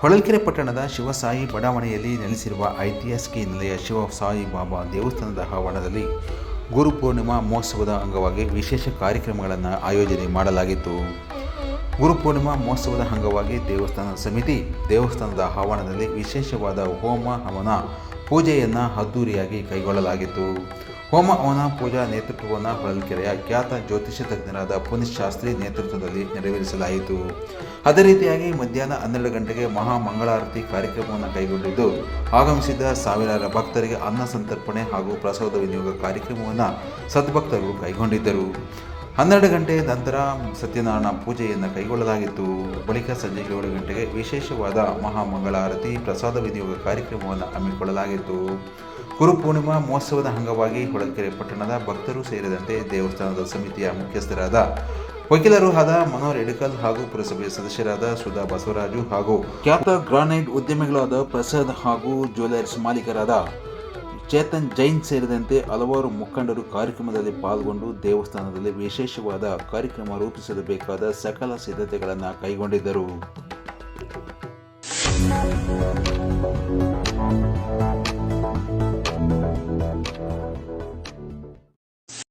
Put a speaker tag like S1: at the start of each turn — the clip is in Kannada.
S1: ಹೊಳಲ್ಕೆರೆ ಪಟ್ಟಣದ ಶಿವಸಾಯಿ ಬಡಾವಣೆಯಲ್ಲಿ ನೆಲೆಸಿರುವ ಐತಿಹಾಸಿಕ ಹಿನ್ನೆಲೆಯ ಶಿವಸಾಯಿ ಬಾಬಾ ದೇವಸ್ಥಾನದ ಆವರಣದಲ್ಲಿ ಗುರುಪೂರ್ಣಿಮಾ ಮಹೋತ್ಸವದ ಅಂಗವಾಗಿ ವಿಶೇಷ ಕಾರ್ಯಕ್ರಮಗಳನ್ನು ಆಯೋಜನೆ ಮಾಡಲಾಗಿತ್ತು. ಗುರುಪೂರ್ಣಿಮಾ ಮಹೋತ್ಸವದ ಅಂಗವಾಗಿ ದೇವಸ್ಥಾನ ಸಮಿತಿ ದೇವಸ್ಥಾನದ ಆವರಣದಲ್ಲಿ ವಿಶೇಷವಾದ ಹೋಮ ಹವನ ಪೂಜೆಯನ್ನು ಅದ್ದೂರಿಯಾಗಿ ಕೈಗೊಳ್ಳಲಾಗಿತ್ತು. ಹೋಮ ಹವನ ಪೂಜಾ ನೇತೃತ್ವವನ್ನು ಹೊಳಲ್ಕೆರೆಯ ಖ್ಯಾತ ಜ್ಯೋತಿಷ್ಯ ತಜ್ಞರಾದ ಪುನೀತ್ ಶಾಸ್ತ್ರಿ ನೇತೃತ್ವದಲ್ಲಿ ನೆರವೇರಿಸಲಾಯಿತು. ಅದೇ ರೀತಿಯಾಗಿ ಮಧ್ಯಾಹ್ನ ಹನ್ನೆರಡು ಗಂಟೆಗೆ ಮಹಾ ಮಂಗಳಾರತಿ ಕಾರ್ಯಕ್ರಮವನ್ನು ಕೈಗೊಂಡಿದ್ದು, ಆಗಮಿಸಿದ್ದ ಸಾವಿರಾರು ಭಕ್ತರಿಗೆ ಅನ್ನ ಸಂತರ್ಪಣೆ ಹಾಗೂ ಪ್ರಸಾದ ವಿನಿಯೋಗ ಕಾರ್ಯಕ್ರಮವನ್ನು ಸದ್ಭಕ್ತರು ಕೈಗೊಂಡಿದ್ದರು. ಹನ್ನೆರಡು ಗಂಟೆ ನಂತರ ಸತ್ಯನಾರಾಯಣ ಪೂಜೆಯನ್ನು ಕೈಗೊಳ್ಳಲಾಗಿತ್ತು. ಬಳಿಕ ಸಂಜೆ ಏಳು ಗಂಟೆಗೆ ವಿಶೇಷವಾದ ಮಹಾಮಂಗಳಾರತಿ, ಪ್ರಸಾದ ವಿನಿಯೋಗ ಕಾರ್ಯಕ್ರಮವನ್ನು ಹಮ್ಮಿಕೊಳ್ಳಲಾಗಿತ್ತು. ಗುರುಪೂರ್ಣಿಮಾ ಮಹೋತ್ಸವದ ಅಂಗವಾಗಿ ಹೊಳಲ್ಕೆರೆ ಪಟ್ಟಣದ ಭಕ್ತರು ಸೇರಿದಂತೆ ದೇವಸ್ಥಾನದ ಸಮಿತಿಯ ಮುಖ್ಯಸ್ಥರಾದ ವಕೀಲರು ಆದ ಮನೋಹರ್ ಎಡಿಕಲ್ ಹಾಗೂ ಪುರಸಭೆಯ ಸದಸ್ಯರಾದ ಸುಧಾ ಬಸವರಾಜು ಹಾಗೂ ಖ್ಯಾತ ಗ್ರಾನೈಟ್ ಉದ್ಯಮಿಗಳಾದ ಪ್ರಸಾದ್ ಹಾಗೂ ಜ್ಯುವೆಲರ್ಸ್ ಮಾಲೀಕರಾದ ಚೇತನ್ ಜೈನ್ ಸೇರಿದಂತೆ ಹಲವಾರು ಮುಖಂಡರು ಕಾರ್ಯಕ್ರಮದಲ್ಲಿ ಪಾಲ್ಗೊಂಡು ದೇವಸ್ಥಾನದಲ್ಲಿ ವಿಶೇಷವಾದ ಕಾರ್ಯಕ್ರಮ ರೂಪಿಸಲು ಬೇಕಾದ ಸಕಲ ಸಿದ್ಧತೆಗಳನ್ನು ಕೈಗೊಂಡಿದ್ದರು.